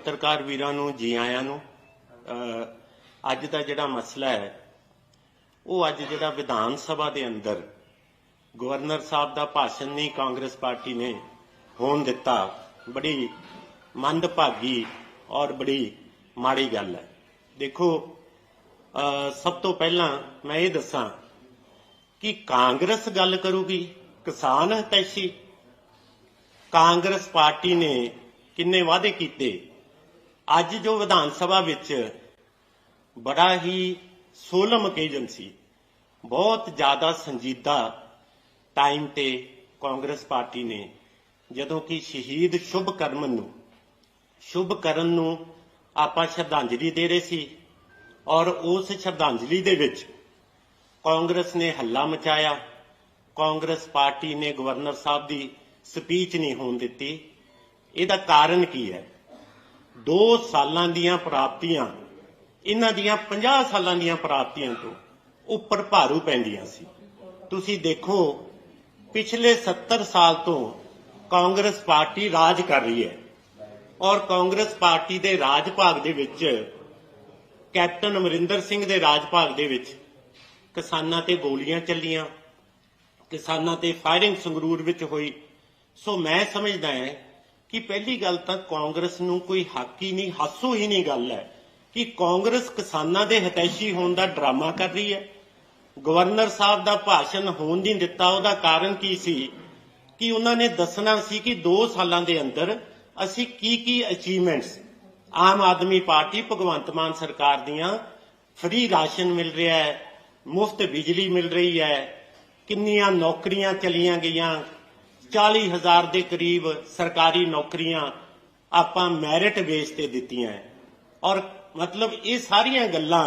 ਪੱਤਰਕਾਰ ਵੀਰਾਂ ਨੂੰ, ਜੀ ਆਇਆਂ ਨੂੰ ਅੱਜ ਦਾ ਜਿਹੜਾ ਮਸਲਾ ਹੈ, ਉਹ ਅੱਜ ਜਿਹੜਾ ਵਿਧਾਨ ਸਭਾ ਦੇ ਅੰਦਰ ਗਵਰਨਰ ਸਾਹਿਬ ਦਾ ਭਾਸ਼ਣ ਨਹੀਂ, ਕਾਂਗਰਸ ਪਾਰਟੀ ਨੇ ਹੋਣ ਦਿੱਤਾ, ਬੜੀ ਮੰਦਭਾਗੀ ਔਰ ਬੜੀ ਮਾੜੀ ਗੱਲ ਹੈ। ਦੇਖੋ ਸਭ ਤੋਂ ਪਹਿਲਾਂ ਮੈਂ ਇਹ ਦੱਸਾਂ ਕਿ ਕਾਂਗਰਸ ਗੱਲ ਕਰੂਗੀ, ਕਿਸਾਨ ਹਤੈਸ਼ੀ। ਕਾਂਗਰਸ ਪਾਰਟੀ ਨੇ ਕਿੰਨੇ ਵਾਅਦੇ ਕੀਤੇ ਅੱਜ ਜੋ ਵਿਧਾਨ ਸਭਾ ਵਿੱਚ ਬੜਾ ਹੀ ਸੋਲਮ ਓਕੇਜਨ ਸੀ, ਬਹੁਤ ਜ਼ਿਆਦਾ ਸੰਜੀਦਾ ਟਾਈਮ ਤੇ ਕਾਂਗਰਸ ਪਾਰਟੀ ਨੇ, ਜਦੋਂ ਕਿ ਸ਼ਹੀਦ ਸ਼ੁਭ ਕਰਮਨ ਨੂੰ, ਸ਼ੁਭ ਕਰਨ ਨੂੰ ਆਪਾਂ ਸ਼ਰਧਾਂਜਲੀ ਦੇ ਰਹੇ ਸੀ ਔਰ ਉਸ ਸ਼ਰਧਾਂਜਲੀ ਦੇ ਵਿੱਚ ਕਾਂਗਰਸ ਨੇ ਹੱਲਾ ਮਚਾਇਆ, ਕਾਂਗਰਸ ਪਾਰਟੀ ਨੇ ਗਵਰਨਰ ਸਾਹਿਬ ਦੀ ਸਪੀਚ ਨਹੀਂ ਹੋਣ ਦਿੱਤੀ। ਇਹਦਾ ਕਾਰਨ ਕੀ ਹੈ? 2 ਸਾਲਾਂ ਦੀਆਂ ਪ੍ਰਾਪਤੀਆਂ, ਇਹਨਾਂ ਦੀਆਂ 50 ਸਾਲਾਂ ਦੀਆਂ ਪ੍ਰਾਪਤੀਆਂ ਤੋਂ ਉੱਪਰ ਭਾਰੂ ਪੈਂਦੀਆਂ ਸੀ। ਤੁਸੀਂ ਦੇਖੋ, ਪਿਛਲੇ 70 ਸਾਲ ਤੋਂ ਕਾਂਗਰਸ ਪਾਰਟੀ ਰਾਜ ਕਰ ਰਹੀ ਹੈ ਔਰ ਕਾਂਗਰਸ ਪਾਰਟੀ ਦੇ ਰਾਜ ਭਾਗ ਦੇ ਵਿੱਚ, ਕੈਪਟਨ ਅਮਰਿੰਦਰ ਸਿੰਘ ਦੇ ਰਾਜ ਭਾਗ ਦੇ ਵਿੱਚ ਕਿਸਾਨਾਂ ਤੇ ਗੋਲੀਆਂ ਚੱਲੀਆਂ, ਕਿਸਾਨਾਂ ਤੇ ਫਾਇਰਿੰਗ ਸੰਗਰੂਰ ਵਿੱਚ ਹੋਈ। ਸੋ ਮੈਂ ਸਮਝਦਾ ਹਾਂ ਕਿ ਪਹਿਲੀ ਗੱਲ ਤਾਂ ਕਾਂਗਰਸ ਨੂੰ ਕੋਈ ਹੱਕ ਹੀ ਨਹੀਂ, ਹਾਸੋ ਹੀ ਨਹੀਂ ਗੱਲ ਹੈ ਕਿ ਕਾਂਗਰਸ ਕਿਸਾਨਾਂ ਦੇ ਹਤੈਸ਼ੀ ਹੋਣ ਦਾ ਡਰਾਮਾ ਕਰ ਰਹੀ ਹੈ। ਗਵਰਨਰ ਸਾਹਿਬ ਦਾ ਭਾਸ਼ਣ ਹੋਣ ਨਹੀਂ ਦਿੱਤਾ, ਉਹਦਾ ਕਾਰਨ ਕੀ ਸੀ? ਕਿ ਉਹਨਾਂ ਨੇ ਦੱਸਣਾ ਸੀ ਕਿ 2 ਸਾਲਾਂ ਦੇ ਅੰਦਰ ਅਸੀਂ ਕੀ ਕੀ ਅਚੀਵਮੈਂਟਸ ਆਮ ਆਦਮੀ ਪਾਰਟੀ, ਭਗਵੰਤ ਮਾਨ ਸਰਕਾਰ ਦੀਆਂ ਫ੍ਰੀ ਰਾਸ਼ਨ ਮਿਲ ਰਿਹਾ ਹੈ, ਮੁਫਤ ਬਿਜਲੀ ਮਿਲ ਰਹੀ ਹੈ, ਕਿੰਨੀਆਂ ਨੌਕਰੀਆਂ ਚਲੀਆਂ ਗਈਆਂ 40000 ਦੇ ਕਰੀਬ ਸਰਕਾਰੀ ਨੌਕਰੀਆਂ ਆਪਾਂ ਮੈਰਿਟ ਬੇਸ ਤੇ ਦਿੱਤੀਆਂ ਔਰ ਮਤਲਬ ਇਹ ਸਾਰੀਆਂ ਗੱਲਾਂ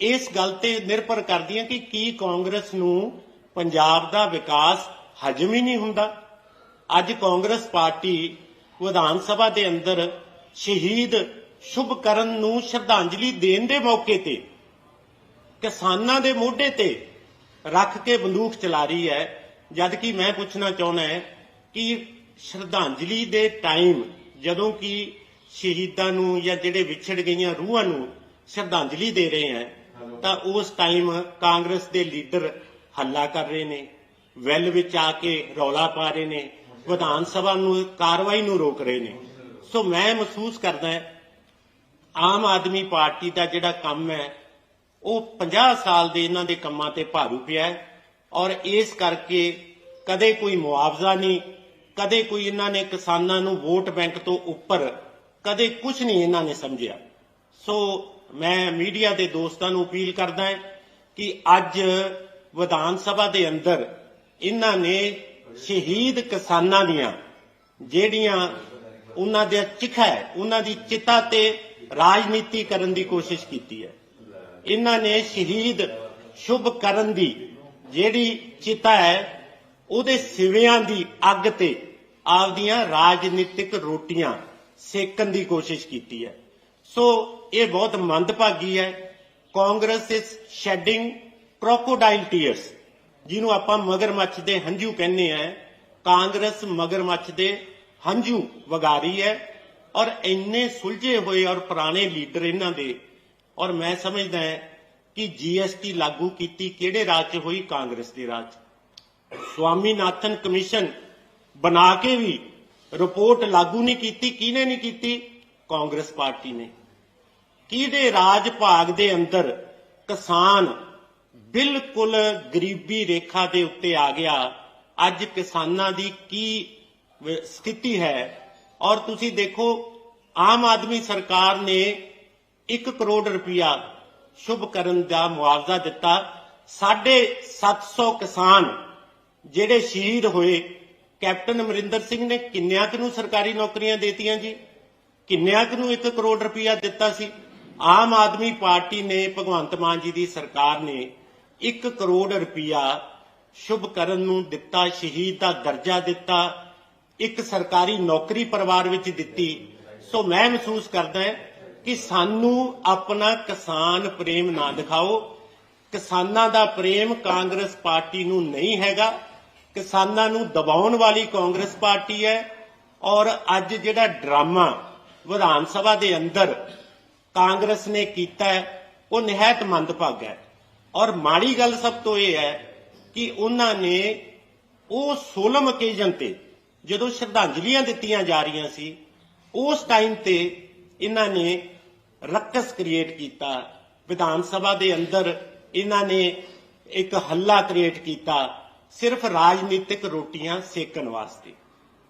ਇਸ ਗੱਲ ਤੇ ਨਿਰਭਰ ਕਰਦੀਆਂ ਕਿ ਕੀ ਕਾਂਗਰਸ ਨੂੰ ਪੰਜਾਬ ਦਾ ਵਿਕਾਸ ਹਜਮ ਹੀ ਨਹੀਂ ਹੁੰਦਾ। ਅੱਜ ਕਾਂਗਰਸ ਪਾਰਟੀ ਵਿਧਾਨ ਸਭਾ ਦੇ ਅੰਦਰ ਸ਼ਹੀਦ ਸ਼ੁਭ ਕਰਨ ਨੂੰ ਸ਼ਰਧਾਂਜਲੀ ਦੇਣ ਦੇ ਮੌਕੇ ਤੇ, ਕਿਸਾਨਾਂ ਦੇ ਮੋਢੇ ਤੇ ਰੱਖ ਕੇ ਬੰਦੂਕ ਚਲਾ ਰਹੀ ਹੈ। ਜਦ ਕਿ ਮੈਂ ਪੁੱਛਣਾ ਚਾਹੁੰਦਾ ਹੈ ਕਿ ਸ਼ਰਧਾਂਜਲੀ ਦੇ ਟਾਈਮ ਜਦੋਂ ਕਿ ਸ਼ਹੀਦਾਂ ਨੂੰ ਜਾਂ ਜਿਹੜੇ ਵਿਛੜ ਗਈਆਂ ਰੂਹਾਂ ਨੂੰ ਸ਼ਰਧਾਂਜਲੀ ਦੇ ਰਹੇ ਹੈ ਤਾਂ ਉਸ ਟਾਈਮ ਕਾਂਗਰਸ ਦੇ ਲੀਡਰ ਹੱਲਾ ਕਰ ਰਹੇ ਨੇ ਵੈਲ ਵਿੱਚ ਆ ਕੇ ਰੌਲਾ ਪਾ ਰਹੇ ਨੇ ਵਿਧਾਨ ਸਭਾ ਨੂੰ ਕਾਰਵਾਈ ਨੂੰ ਰੋਕ ਰਹੇ ਨੇ। ਸੋ ਮੈਂ ਮਹਿਸੂਸ ਕਰਦਾ ਹਾਂ ਆਮ ਆਦਮੀ ਪਾਰਟੀ ਦਾ ਜਿਹੜਾ ਕੰਮ ਹੈ ਉਹ 50 ਸਾਲ ਦੇ ਇਹਨਾਂ ਦੇ ਕੰਮਾਂ ਤੇ ਭਾਰੂ ਪਿਆ ਹੈ। ਔਰ ਇਸ ਕਰਕੇ ਕਦੇ ਕੋਈ ਮੁਆਵਜ਼ਾ ਨਹੀਂ, ਕਦੇ ਕੋਈ ਇਹਨਾਂ ਨੇ ਕਿਸਾਨਾਂ ਨੂੰ ਵੋਟ ਬੈਂਕ ਤੋਂ ਉੱਪਰ ਕਦੇ ਕੁਝ ਨਹੀਂ ਇਹਨਾਂ ਨੇ ਸਮਝਿਆ। ਸੋ ਮੈਂ ਮੀਡੀਆ ਦੇ ਦੋਸਤਾਂ ਨੂੰ ਅਪੀਲ ਕਰਦਾ ਹਾਂ ਕਿ ਅੱਜ ਵਿਧਾਨ ਸਭਾ ਦੇ ਅੰਦਰ ਇਹਨਾਂ ਨੇ ਸ਼ਹੀਦ ਕਿਸਾਨਾਂ ਦੀਆਂ ਜਿਹੜੀਆਂ ਉਹਨਾਂ ਦੇ ਚਿਖਾ ਹੈ, ਉਹਨਾਂ ਦੀ ਚਿਤਾ ਤੇ ਰਾਜਨੀਤੀ ਕਰਨ ਦੀ ਕੋਸ਼ਿਸ਼ ਕੀਤੀ ਹੈ। ਇਹਨਾਂ ਨੇ ਸ਼ਹੀਦ ਸ਼ੁਭ ਕਰਨ ਦੀ ਜਿਹੜੀ ਚਿਤਾ ਹੈ, ਉਹਦੇ ਸਿਵਿਆਂ ਦੀ ਅੱਗ ਤੇ ਆਪਦੀਆਂ ਰਾਜਨੀਤਿਕ ਰੋਟੀਆਂ ਸੇਕਣ ਦੀ ਕੋਸ਼ਿਸ਼ ਕੀਤੀ ਹੈ। ਸੋ ਇਹ ਬਹੁਤ ਮੰਦਭਾਗੀ ਹੈ। ਕਾਂਗਰਸ ਇਸ ਸ਼ੈਡਿੰਗ ਕ੍ਰੋਕੋਡਾਈਲ ਟੀਅਰਸ ਜਿਹਨੂੰ ਆਪਾਂ ਮਗਰਮੱਛ ਦੇ ਹੰਝੂ ਕਹਿੰਦੇ ਆ ਕਾਂਗਰਸ ਮਗਰਮੱਛ ਦੇ ਹੰਝੂ ਵਗਾਰੀ ਹੈ ਔਰ ਇੰਨੇ ਸੁਲਝੇ ਹੋਏ ਔਰ ਪੁਰਾਣੇ ਲੀਡਰ ਇਹਨਾਂ ਦੇ। ਔਰ ਮੈਂ ਸਮਝਦਾ ਹਾਂ ਕਿ ਜੀਐਸਟੀ ਲਾਗੂ ਕੀਤੀ ਕਿਹੜੇ ਰਾਜ 'ਚ ਹੋਈ? ਕਾਂਗਰਸ ਦੇ ਰਾਜ ਸਵਾਮੀਨਾਥਨ ਕਮਿਸ਼ਨ ਬਣਾ ਕੇ ਵੀ ਰਿਪੋਰਟ ਲਾਗੂ ਨਹੀਂ ਕੀਤੀ। ਕਿਹਨੇ ਨਹੀਂ ਕੀਤੀ? ਕਾਂਗਰਸ ਪਾਰਟੀ ਨੇ। ਕਿਹਦੇ ਰਾਜ ਭਾਗ ਦੇ ਅੰਦਰ ਕਿਸਾਨ ਬਿਲਕੁਲ ਗਰੀਬੀ ਰੇਖਾ ਦੇ ਉੱਤੇ ਆ ਗਿਆ? ਅੱਜ ਕਿਸਾਨਾਂ ਦੀ ਕੀ ਸਥਿਤੀ ਹੈ? ਔਰ ਤੁਸੀਂ ਦੇਖੋ, ਆਮ ਆਦਮੀ ਸਰਕਾਰ ਨੇ 1 ਕਰੋੜ ਰੁਪਇਆ ਸ਼ੁਭ ਕਰਨ ਦਾ ਮੁਆਵਜ਼ਾ ਦਿੱਤਾ। 750 ਕਿਸਾਨ ਜਿਹੜੇ ਸ਼ਹੀਦ ਹੋਏ, ਕੈਪਟਨ ਅਮਰਿੰਦਰ ਸਿੰਘ ਨੇ ਕਿੰਨਿਆਂ ਕੁ ਨੂੰ ਸਰਕਾਰੀ ਨੌਕਰੀਆਂ ਦੇਤੀਆਂ ਜੀ? ਕਿੰਨਿਆਂ ਕੁ ਨੂੰ 1 ਕਰੋੜ ਰੁਪਇਆ ਦਿੱਤਾ ਸੀ? ਆਮ ਆਦਮੀ ਪਾਰਟੀ ਨੇ, ਭਗਵੰਤ ਮਾਨ ਜੀ ਦੀ ਸਰਕਾਰ ਨੇ 1 ਕਰੋੜ ਰੁਪਇਆ ਸ਼ੁਭ ਕਰਨ ਨੂੰ ਦਿੱਤਾ, ਸ਼ਹੀਦ ਦਾ ਦਰਜਾ ਦਿੱਤਾ, ਇੱਕ ਸਰਕਾਰੀ ਨੌਕਰੀ ਪਰਿਵਾਰ ਵਿੱਚ ਦਿੱਤੀ। ਸੋ ਮੈਂ ਮਹਿਸੂਸ ਕਰਦਾ ਹਾਂ ਕਿ ਸਾਨੂੰ ਆਪਣਾ ਕਿਸਾਨ ਪ੍ਰੇਮ ਨਾ ਦਿਖਾਓ। ਕਿਸਾਨਾਂ ਦਾ ਪ੍ਰੇਮ ਕਾਂਗਰਸ ਪਾਰਟੀ ਨੂੰ ਨਹੀਂ ਹੈਗਾ। ਕਿਸਾਨਾਂ ਨੂੰ ਦਬਾਉਣ ਵਾਲੀ ਕਾਂਗਰਸ ਪਾਰਟੀ ਹੈ। ਔਰ ਅੱਜ ਜਿਹੜਾ ਡਰਾਮਾ ਵਿਧਾਨ ਸਭਾ ਦੇ ਅੰਦਰ ਕਾਂਗਰਸ ਨੇ ਕੀਤਾ ਹੈ, ਉਹ ਨਿਹਾਇਤ ਮੰਦਭਾਗਾ ਹੈ। ਔਰ ਮਾੜੀ ਗੱਲ ਸਭ ਤੋਂ ਇਹ ਹੈ ਕਿ ਉਹਨਾਂ ਨੇ ਉਹ ਸੋਲਮ ਓਕੇਜਨ ਤੇ ਜਦੋਂ ਸ਼ਰਧਾਂਜਲੀਆਂ ਦਿੱਤੀਆਂ ਜਾ ਰਹੀਆਂ ਸੀ, ਉਸ ਟਾਈਮ ਤੇ ਇਹਨਾਂ ਨੇ ਰਕਸ ਕ੍ਰੀਏਟ ਕੀਤਾ। ਵਿਧਾਨ ਸਭਾ ਦੇ ਅੰਦਰ ਇਹਨਾਂ ਨੇ ਇੱਕ ਹੱਲਾ ਕ੍ਰੀਏਟ ਕੀਤਾ। ਸਿਰਫ ਰਾਜਨੀਤਿਕ ਰੋਟੀਆਂ ਸੇਕਣ ਵਾਸਤੇ।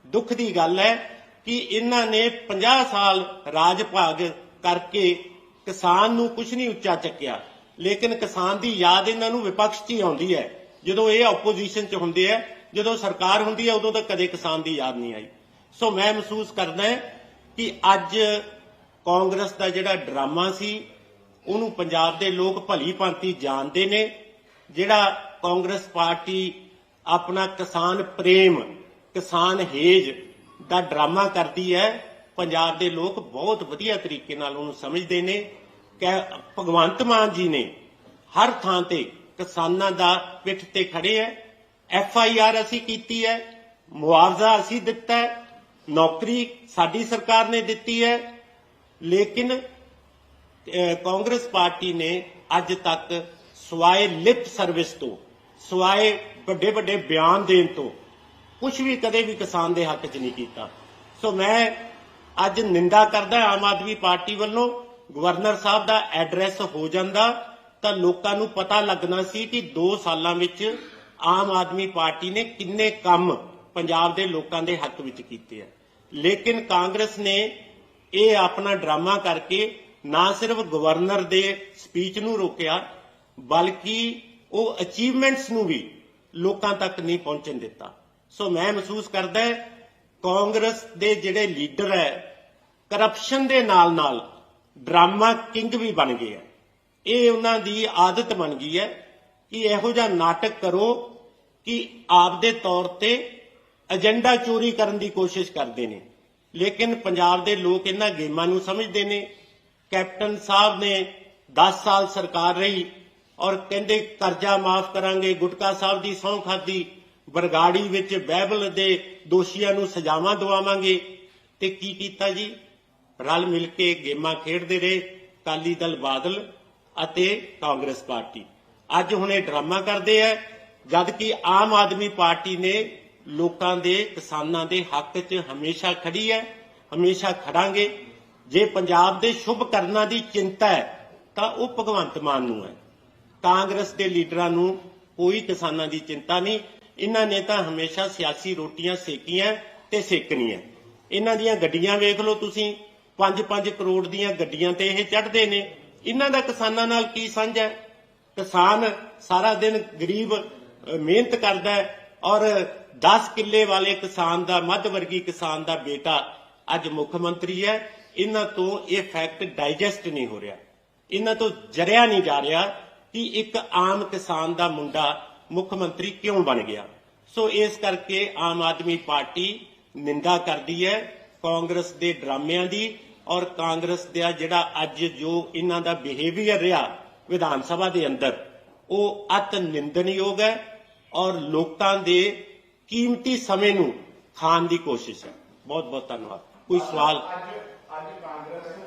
ਦੁੱਖ ਦੀ ਗੱਲ ਹੈ ਕਿ ਇਹਨਾਂ ਨੇ 50 ਸਾਲ ਰਾਜ ਭਾਗ ਕਰਕੇ ਕਿਸਾਨ ਨੂੰ ਕੁਝ ਨਹੀਂ ਉੱਚਾ ਚੱਕਿਆ। ਲੇਕਿਨ ਕਿਸਾਨ ਦੀ ਯਾਦ ਇਹਨਾਂ ਨੂੰ ਵਿਪਕਸ਼ 'ਚ ਹੀ ਆਉਂਦੀ ਹੈ। ਜਦੋਂ ਇਹ ਆਪੋਜੀਸ਼ਨ 'ਚ ਹੁੰਦੇ ਆ ਜਦੋਂ ਸਰਕਾਰ ਹੁੰਦੀ ਹੈ, ਉਦੋਂ ਤਾਂ ਕਦੇ ਕਿਸਾਨ ਦੀ ਯਾਦ ਨਹੀਂ ਆਈ। ਸੋ ਮੈਂ ਮਹਿਸੂਸ ਕਰਦਾ ਕਿ ਅੱਜ ਕਾਂਗਰਸ ਦਾ ਜਿਹੜਾ ਡਰਾਮਾ ਸੀ, ਉਹਨੂੰ ਪੰਜਾਬ ਦੇ ਲੋਕ ਭਲੀ ਭਾਂਤੀ ਜਾਣਦੇ ਨੇ, ਜਿਹੜਾ ਕਾਂਗਰਸ ਪਾਰਟੀ ਆਪਣਾ ਕਿਸਾਨ ਪ੍ਰੇਮ, ਕਿਸਾਨ ਹੇਜ ਦਾ ਡਰਾਮਾ ਕਰਦੀ ਹੈ, ਪੰਜਾਬ ਦੇ ਲੋਕ ਬਹੁਤ ਵਧੀਆ ਤਰੀਕੇ ਨਾਲ ਉਹਨੂੰ ਸਮਝਦੇ ਨੇ ਕਿ ਭਗਵੰਤ ਮਾਨ ਜੀ ਨੇ ਹਰ ਥਾਂ ਤੇ ਕਿਸਾਨਾਂ ਦਾ ਪਿੱਠ ਤੇ ਖੜੇ ਹੈ, ਐਫ ਆਈ ਆਰ ਅਸੀਂ ਕੀਤੀ ਹੈ, ਮੁਆਵਜ਼ਾ ਅਸੀਂ ਦਿੱਤਾ ਹੈ, ਨੌਕਰੀ ਸਾਡੀ ਸਰਕਾਰ ਨੇ ਦਿੱਤੀ ਹੈ ਲੇਕਿਨ ਕਾਂਗਰਸ ਪਾਰਟੀ ਨੇ ਅੱਜ ਤੱਕ ਸਵਾਏ ਲਿਪ ਸਰਵਿਸ ਤੋਂ, ਸਵਾਏ ਵੱਡੇ ਵੱਡੇ ਬਿਆਨ ਦੇਣ ਤੋਂ ਕੁਝ ਵੀ ਕਦੇ ਵੀ ਕਿਸਾਨ ਦੇ ਹੱਕ 'ਚ ਨਹੀਂ ਕੀਤਾ। ਸੋ ਮੈਂ ਅੱਜ ਨਿੰਦਾ ਕਰਦਾ ਆਮ ਆਦਮੀ ਪਾਰਟੀ ਵੱਲੋਂ, ਗਵਰਨਰ ਸਾਹਿਬ ਦਾ ਐਡਰੈਸ ਹੋ ਜਾਂਦਾ ਤਾਂ ਲੋਕਾਂ ਨੂੰ ਪਤਾ ਲੱਗਣਾ ਸੀ ਕਿ 2 ਸਾਲਾਂ ਵਿੱਚ ਆਮ ਆਦਮੀ ਪਾਰਟੀ ਨੇ ਕਿੰਨੇ ਕੰਮ ਪੰਜਾਬ ਦੇ ਲੋਕਾਂ ਦੇ ਹੱਕ ਵਿੱਚ ਕੀਤੇ ਆ। ਲੇਕਿਨ ਕਾਂਗਰਸ ਨੇ ਇਹ ਆਪਣਾ ਡਰਾਮਾ ਕਰਕੇ ਨਾ ਸਿਰਫ ਗਵਰਨਰ ਦੇ ਸਪੀਚ ਨੂੰ ਰੋਕਿਆ, ਬਲਕਿ ਉਹ ਅਚੀਵਮੈਂਟਸ ਨੂੰ ਵੀ ਲੋਕਾਂ ਤੱਕ ਨਹੀਂ ਪਹੁੰਚਣ ਦਿੱਤਾ। ਸੋ ਮੈਂ ਮਹਿਸੂਸ ਕਰਦਾ ਕਾਂਗਰਸ ਦੇ ਜਿਹੜੇ ਲੀਡਰ ਹੈ ਕਰਪਸ਼ਨ ਦੇ ਨਾਲ ਨਾਲ ਡਰਾਮਾ ਕਿੰਗ ਵੀ ਬਣ ਗਏ ਹੈ। ਇਹ ਉਹਨਾਂ ਦੀ ਆਦਤ ਬਣ ਗਈ ਹੈ ਕਿ ਇਹੋ ਜਿਹਾ ਨਾਟਕ ਕਰੋ ਕਿ ਆਪਦੇ ਤੌਰ ਤੇ ਏਜੰਡਾ ਚੋਰੀ ਕਰਨ ਦੀ ਕੋਸ਼ਿਸ਼ ਕਰਦੇ ਨੇ। ਲੇਕਿਨ ਪੰਜਾਬ ਦੇ ਲੋਕ ਇਹਨਾਂ ਗੇਮਾਂ ਨੂੰ ਸਮਝਦੇ ਨੇ। ਕੈਪਟਨ ਸਾਹਿਬ ਨੇ 10 ਸਾਲ ਸਰਕਾਰ ਰਹੀ ਔਰ ਕਹਿੰਦੇ, ਕਰਜ਼ਾ ਮਾਫ ਕਰਾਂਗੇ। ਗੁਟਕਾ ਸਾਹਿਬ ਦੀ ਸਹੁੰ ਖਾਦੀ ਬਰਗਾੜੀ ਵਿੱਚ ਬਾਈਬਲ ਦੇ ਦੋਸ਼ੀਆਂ ਨੂੰ ਸਜ਼ਾਵਾਂ ਦਵਾਵਾਂਗੇ। ਤੇ ਕੀ ਕੀਤਾ ਜੀ? ਰਲ ਮਿਲ ਕੇ ਗੇਮਾਂ ਖੇਡਦੇ ਰਹੇ ਕਾਲੀ ਦਲ ਬਾਦਲ ਅਤੇ ਕਾਂਗਰਸ ਪਾਰਟੀ। ਅੱਜ ਹੁਣ ਇਹ ਡਰਾਮਾ ਕਰਦੇ ਆ ਜਦ ਕਿ ਆਮ ਆਦਮੀ ਪਾਰਟੀ ਨੇ ਲੋਕਾਂ ਦੇ, ਕਿਸਾਨਾਂ ਦੇ ਹੱਕ 'ਚ ਹਮੇਸ਼ਾ ਖੜੀ ਹੈ, ਹਮੇਸ਼ਾ ਖੜਾਂਗੇ। ਜੇ ਪੰਜਾਬ ਦੇ ਸ਼ੁਭ ਕਰਨਾ ਦੀ ਚਿੰਤਾ ਹੈ, ਤਾਂ ਉਹ ਭਗਵੰਤ ਮਾਨ ਨੂੰ ਹੈ। ਕਾਂਗਰਸ ਦੇ ਲੀਡਰਾਂ ਨੂੰ ਕੋਈ ਕਿਸਾਨਾਂ ਦੀ ਚਿੰਤਾ ਨਹੀਂ। ਇਹਨਾਂ ਨੇ ਤਾਂ ਹਮੇਸ਼ਾ ਸਿਆਸੀ ਰੋਟੀਆਂ ਸੇਕੀਆਂ ਤੇ ਸੇਕਣੀਆਂ। ਇਹਨਾਂ ਦੀਆਂ ਗੱਡੀਆਂ ਵੇਖ ਲਓ ਤੁਸੀਂ 5-5 ਕਰੋੜ ਦੀਆਂ ਗੱਡੀਆਂ ਤੇ ਇਹ ਚੜ੍ਹਦੇ ਨੇ। ਇਹਨਾਂ ਦਾ ਕਿਸਾਨਾਂ ਨਾਲ ਕੀ ਸਾਂਝ ਹੈ? ਕਿਸਾਨ ਸਾਰਾ ਦਿਨ ਗਰੀਬ ਮਿਹਨਤ ਕਰਦਾ ਹੈ ਔਰ 10 ਕਿੱਲੇ ਵਾਲੇ ਕਿਸਾਨ ਦਾ, ਮੱਧ ਵਰਗੀ ਕਿਸਾਨ ਦਾ ਬੇਟਾ ਅੱਜ ਮੁੱਖ ਮੰਤਰੀ ਹੈ। ਇਹਨਾਂ ਤੋਂ ਇਹ ਫੈਕਟ ਡਾਈਜੈਸਟ ਨਹੀਂ ਹੋ ਰਿਹਾ। ਇਹਨਾਂ ਤੋਂ ਜਰਿਆ ਨਹੀਂ ਜਾ ਰਿਹਾ ਕਿ ਇੱਕ ਆਮ ਕਿਸਾਨ ਦਾ ਮੁੰਡਾ ਮੁੱਖ ਮੰਤਰੀ ਕਿਉਂ ਬਣ ਗਿਆ। ਸੋ ਇਸ ਕਰਕੇ ਆਮ ਆਦਮੀ ਪਾਰਟੀ ਨਿੰਦਾ ਕਰਦੀ ਹੈ ਕਾਂਗਰਸ ਦੇ ਡਰਾਮਿਆਂ ਦੀ ਔਰ ਕਾਂਗਰਸ ਦਾ ਜਿਹੜਾ ਅੱਜ ਜੋ ਇਹਨਾਂ ਦਾ ਬਿਹੇਵੀਅਰ ਰਿਹਾ ਵਿਧਾਨ ਸਭਾ ਦੇ ਅੰਦਰ, ਉਹ ਅਤ ਨਿੰਦਣਯੋਗ ਹੈ ਔਰ ਲੋਕਾਂ ਦੇ ਕੀਮਤੀ ਸਮੇਂ ਨੂੰ ਖਾਣ ਦੀ ਕੋਸ਼ਿਸ਼ ਹੈ। ਬਹੁਤ ਬਹੁਤ ਧੰਨਵਾਦ। ਕੋਈ ਸਵਾਲ? ਅੱਜ ਕਾਂਗਰਸ